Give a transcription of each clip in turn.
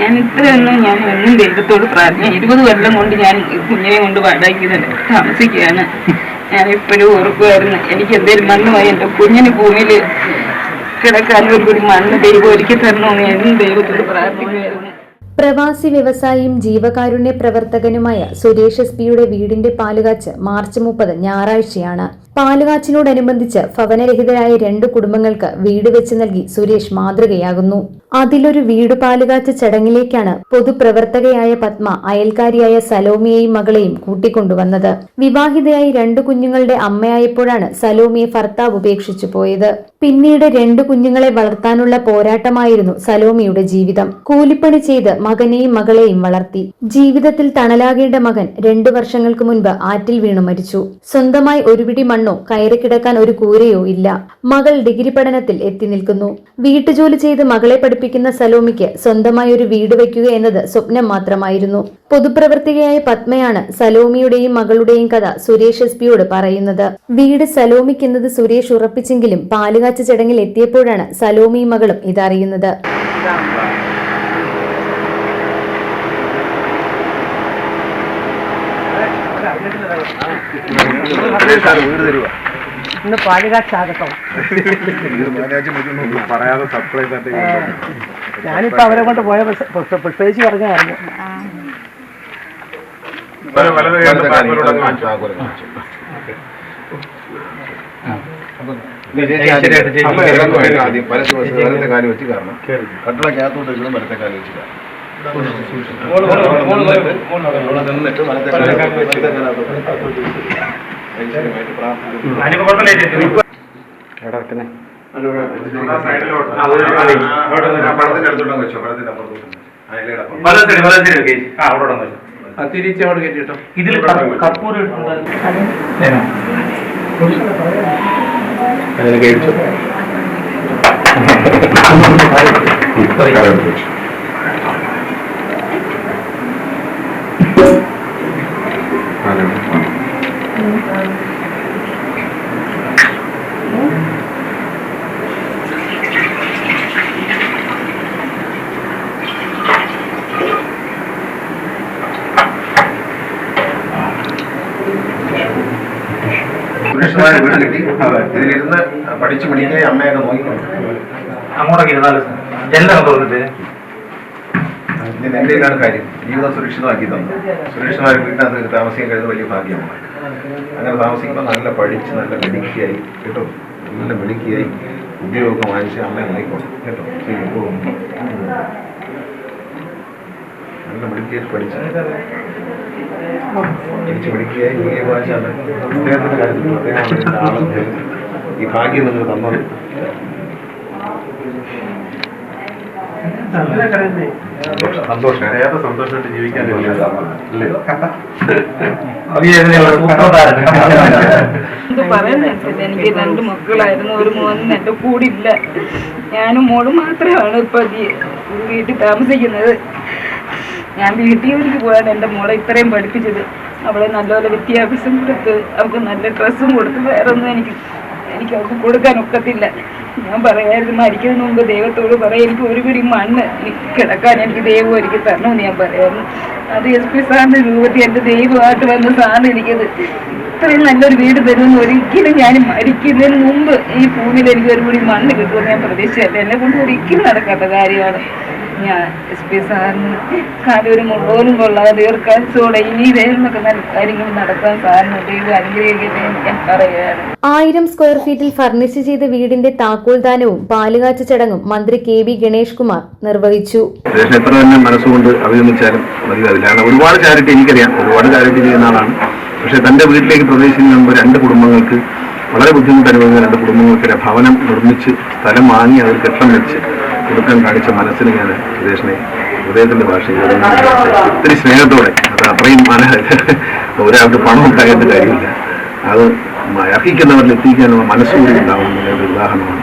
ഞാൻ ഇത്രയൊന്നും ഞാൻ ഒന്നും ദൈവത്തോട് പ്രാർത്ഥന ഇരുപത് കൊല്ലം കൊണ്ട് ഞാൻ കുഞ്ഞിനെ കൊണ്ട് തന്നെ താമസിക്കുകയാണ്. ഞാൻ എപ്പോഴും ഓർക്കുമായിരുന്നു. എനിക്ക് എന്തേലും മണ്ണുമായി എന്റെ കുഞ്ഞിന് ഭൂമിയിൽ കിടക്കാനും ഒരു മണ്ണ് ദൈവം ഒരുക്കി തരണമെന്ന് എന്നും ദൈവത്തോട് പ്രാർത്ഥിക്കുമായിരുന്നു പ്രവാസി വ്യവസായിയും ജീവകാരുണ്യ പ്രവർത്തകനുമായ സുരേഷ് എസ് പിയുടെ വീടിന്റെ പാലുകാച്ച് മാർച്ച് മുപ്പത് ഞായറാഴ്ചയാണ്. പാലുകാച്ചിനോടനുബന്ധിച്ച് ഭവനരഹിതരായ രണ്ട് കുടുംബങ്ങൾക്ക് വീട് വെച്ച് നൽകി സുരേഷ് മാതൃകയാകുന്നു. അതിലൊരു വീട് പാലുകാച്ച ചടങ്ങിലേക്കാണ് പൊതുപ്രവർത്തകയായ പത്മ അയൽക്കാരിയായ സലോമിയെയും മകളെയും കൂട്ടിക്കൊണ്ടുവന്നത്. വിവാഹിതയായി രണ്ട് കുഞ്ഞുങ്ങളുടെ അമ്മയായപ്പോഴാണ് സലോമിയെ ഭർത്താവ് ഉപേക്ഷിച്ചു പോയത്. പിന്നീട് രണ്ട് കുഞ്ഞുങ്ങളെ വളർത്താനുള്ള പോരാട്ടമായിരുന്നു സലോമിയുടെ ജീവിതം. കൂലിപ്പണി ചെയ്ത് മകനെയും മകളെയും വളർത്തി. ജീവിതത്തിൽ തണലാകേണ്ട മകൻ രണ്ടു വർഷങ്ങൾക്ക് മുൻപ് ആറ്റിൽ വീണു മരിച്ചു. സ്വന്തമായി ഒരു പിടി മണ്ണോ കയറി കിടക്കാൻ ഒരു കൂരയോ ഇല്ല. മകൾ ഡിഗ്രി പഠനത്തിൽ എത്തി നിൽക്കുന്നു. വീട്ടുജോലി ചെയ്ത് മകളെ പഠിപ്പിക്കുന്ന സലോമിക്ക് സ്വന്തമായി ഒരു വീട് വയ്ക്കുക എന്നത് സ്വപ്നം മാത്രമായിരുന്നു. പൊതുപ്രവർത്തകയായ പത്മയാണ് സലോമിയുടെയും മകളുടെയും കഥ സുരേഷ് എസ് പിയോട് പറയുന്നത്. വീട് സലോമിക്കെന്നത് സുരേഷ് ഉറപ്പിച്ചെങ്കിലും പാലുകാച്ച ചടങ്ങിൽ എത്തിയപ്പോഴാണ് സലോമിയും മകളും ഇതറിയുന്നത് വീട് തരുക ഇന്ന് പാലുകാച്ചാകട്ടോ. പറയാതെ ആയിട്ട് ഞാനിപ്പോ അവരെ കൊണ്ട് പോയ പ്രത്യേകിച്ച് പറഞ്ഞായിരുന്നു. ആദ്യം. പല വശം വലത്തെ കാൽ വെച്ച് കാരണം കട്ടളക്കകത്തോട്ട് വെക്കണം വലത്തെ കാലം വെച്ച് കാരണം ഇലയുടെ അപ്പുറം തിരിച്ചവിടെ കയറ്റിട്ടോ ഇതിൽ കർപ്പൂരം അതിനെ സുരക്ഷിതമായ വീട് കിട്ടി. ഇതിലിരുന്ന് പഠിച്ചു പഠിക്കുകയും അമ്മയൊക്കെ നോക്കിക്കൊണ്ട് അങ്ങോട്ടൊക്കെ ഇരുന്നാലും എന്താണ് തോന്നിട്ട്. എന്റെ ഇതാണ് കാര്യം. ജീവിതം സുരക്ഷിതമാക്കി തന്നു. സുരക്ഷിതമായ വീട്ടിനകത്ത് താമസിക്കാൻ കഴിയുന്ന വലിയ ഭാഗ്യമാണ്. അങ്ങനെ താമസിക്കുമ്പോൾ നല്ല പഠിച്ച് നല്ല മിടുക്കിയായി കേട്ടോ? നല്ല മിടുക്കിയായി ഉദ്യോഗമൊക്കെ വാങ്ങിച്ച് അമ്മയെ നോക്കിക്കോളും. കേട്ടോ? ശരി നല്ല പഠിച്ച് കാര്യത്തിൽ ആളും ഈ ഭാഗ്യം നിങ്ങൾ തന്നത്. സന്തോഷം. സന്തോഷം ഏറെ സന്തോഷമായിട്ട് ജീവിക്കാൻ എനിക്ക് രണ്ട് മക്കളായിരുന്നു ഒരു മോനും എന്റെ കൂടില്ല. ഞാനും മോളും മാത്രമാണ് ഇപ്പൊ വീട്ടിൽ താമസിക്കുന്നത്. ഞാൻ വീട്ടിൽ ജോലിക്ക് പോയാണ് എന്റെ മോളെ ഇത്രയും പഠിപ്പിച്ചത്. അവളെ നല്ലപോലെ വിദ്യാഭ്യാസം കൊടുത്ത് അവൾക്ക് നല്ല ഡ്രസ്സും കൊടുത്ത് വേറെ ഒന്നും എനിക്ക് എനിക്ക് അവൾക്ക് കൊടുക്കാൻ ഒക്കത്തില്ല. ഞാൻ പറയായിരുന്നു മരിക്കുന്നതിന് മുമ്പ് ദൈവത്തോട് പറയാം എനിക്ക് ഒരു പിടി മണ്ണ് എനിക്ക് കിടക്കാൻ എനിക്ക് ദൈവം ഒരുക്കി തരണമെന്ന് ഞാൻ പറയായിരുന്നു. അത് എസ് പി സാറിന്റെ രൂപത്തിൽ എന്റെ ദൈവമായിട്ട് വന്ന് സാറിന് എനിക്കത് ഇത്രയും നല്ലൊരു വീട് തരുമെന്ന് ഒരിക്കലും ഞാൻ മരിക്കുന്നതിന് മുമ്പ് ഈ ഭൂമിയിൽ എനിക്ക് ഒരു പിടി മണ്ണ് കിട്ടുമെന്ന് ഞാൻ പ്രതീക്ഷിച്ചല്ല. എന്നെ കൊണ്ട് ഒരിക്കലും നടക്കാത്ത കാര്യമാണ്. ഞാൻ എസ് പി സാറിന് കാലൊരു മുഴുവനും കൊള്ളാതെ ദീർഘായുസോടെ ഇനി ഇതേന്നൊക്കെ നല്ല കാര്യങ്ങൾ നടത്താൻ സാറിന് ദൈവം അനുഗ്രഹിക്കട്ടെ ഞാൻ പറയുകയാണ്. ആയിരം സ്ക്വയർ ഫീറ്റിൽ ഫർണിഷ് ചെയ്ത വീടിന്റെ താക്കോൽദാനവും പാലുകാച്ച ചടങ്ങും മന്ത്രി കെ വി ഗണേഷ് കുമാർ നിർവഹിച്ചു. എത്ര തന്നെ മനസ്സുകൊണ്ട് അഭിനന്ദിച്ചാലും മതിയാവില്ല ഒരുപാട് ചാരിറ്റി എനിക്കറിയാം. ഒരുപാട് ചാരിറ്റി ചെയ്യുന്ന ആളാണ്. പക്ഷെ തന്റെ വീട്ടിലേക്ക് പ്രവേശിക്കുന്ന രണ്ട് കുടുംബങ്ങൾക്ക് വളരെ ബുദ്ധിമുട്ട് അനുഭവിക്കുന്ന രണ്ട് കുടുംബങ്ങൾക്ക് ഒരു ഭവനം നിർമ്മിച്ച് സ്ഥലം വാങ്ങി അവർ കെട്ടം വെച്ച് കൊടുക്കാൻ കാണിച്ച മനസ്സിന് ഞാൻ സുരേഷിനെ ഹൃദയത്തിന്റെ ഭാഷയിൽ ഒത്തിരി സ്നേഹത്തോടെ അത് അത്രയും മന ഒരാൾക്ക് പണം ഉണ്ടാകേണ്ട കാര്യമില്ല. അത് അർഹിക്കുന്നവരിൽ എത്തിക്കാനുള്ള മനസ്സുകൂടി ഉണ്ടാവുന്ന ഒരു ഉദാഹരണമാണ്.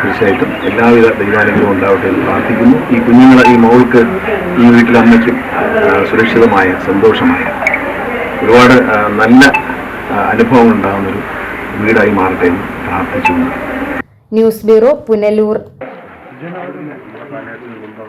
തീർച്ചയായിട്ടും എല്ലാവിധ ദൈവാനുഗ്രഹവും ഉണ്ടാവട്ടെ എന്ന് പ്രാർത്ഥിക്കുന്നു. ഈ കുഞ്ഞുങ്ങളെ ഈ മോൾക്ക് ഈ വീട്ടിലെ അമ്മയ്ക്കും സുരക്ഷിതമായ സന്തോഷമായ ഒരുപാട് നല്ല അനുഭവങ്ങൾ ഉണ്ടാകുന്നൊരു വീടായി മാറട്ടെ എന്ന് പ്രാർത്ഥിക്കുന്നു news bureau Punalur. Cenab-ı Hak.